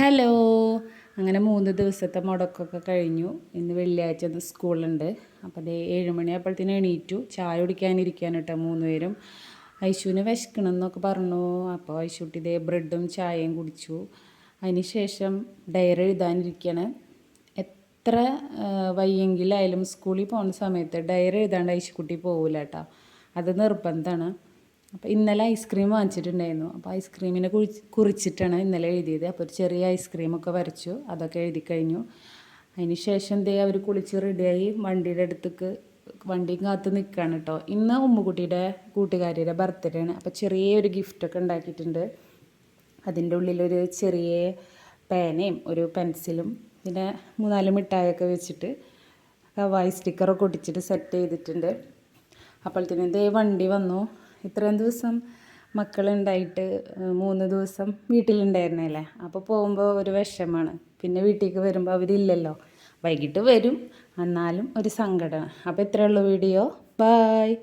Hello. അങ്ങനെ മൂന്ന് ദിവസത്തെ മുടക്കമൊക്കെ കഴിഞ്ഞു. ഇന്ന് വെള്ളിയാഴ്ച സ്കൂളുണ്ട്. അപ്പോൾ അതേ ഏഴ് മണിയായപ്പോഴത്തേനും എണീറ്റു. ചായ കുടിക്കാനിരിക്കാൻ കേട്ടോ മൂന്ന് പേരും. ഐശുവിന് വിശക്കണം എന്നൊക്കെ പറഞ്ഞു. അപ്പോൾ ഐശുട്ടി ഇതേ ബ്രെഡും ചായയും കുടിച്ചു. അതിന് ശേഷം ഡയറി എഴുതാനിരിക്കുകയാണ് എത്ര വയ്യെങ്കിലായാലും സ്കൂളിൽ പോകുന്ന സമയത്ത് ഡയറി എഴുതാണ്ട് ഐശുക്കുട്ടി പോകില്ല കേട്ടോ. അത് നിർബന്ധമാണ്. അപ്പോൾ ഇന്നലെ ഐസ്ക്രീം വാങ്ങിച്ചിട്ടുണ്ടായിരുന്നു. അപ്പോൾ ഐസ്ക്രീമിനെ കുറിച്ച് കുറിച്ചിട്ടാണ് ഇന്നലെ എഴുതിയത്. അപ്പോൾ ഒരു ചെറിയ ഐസ്ക്രീമൊക്കെ വരച്ചു. അതൊക്കെ എഴുതി കഴിഞ്ഞു. അതിന് ശേഷം ദേ അവർ കുളിച്ച് റെഡിയായി വണ്ടിയുടെ അടുത്തേക്ക് വണ്ടിയും കാത്ത് നിൽക്കുകയാണ് കേട്ടോ ഇന്ന് ഉമ്മുകുട്ടിയുടെ കൂട്ടുകാരിയുടെ ബർത്ത്ഡേ ആണ് അപ്പോൾ ചെറിയൊരു ഗിഫ്റ്റൊക്കെ ഉണ്ടാക്കിയിട്ടുണ്ട്. അതിന്റെ ഉള്ളിലൊരു ചെറിയ പേനയും ഒരു പെൻസിലും പിന്നെ മൂന്നാൽ മിഠായൊക്കെ വെച്ചിട്ട് ഹവായി സ്റ്റിക്കറൊക്കെ ഒട്ടിച്ചിട്ട് സെറ്റ് ചെയ്തിട്ടുണ്ട്. അപ്പോഴത്തേനും ദേ വണ്ടി വന്നു. ഇത്രയും ദിവസം മക്കളുണ്ടായിട്ട് മൂന്ന് ദിവസം വീട്ടിലുണ്ടായിരുന്നല്ലേ അപ്പോൾ പോകുമ്പോൾ ഒരു വിഷമാണ്. പിന്നെ വീട്ടിലേക്ക് വരുമ്പോൾ അവരില്ലല്ലോ. വൈകിട്ട് വരും. എന്നാലും ഒരു സങ്കടമാണ്. അപ്പോൾ ഇത്രയുള്ള വീഡിയോ. ബായ്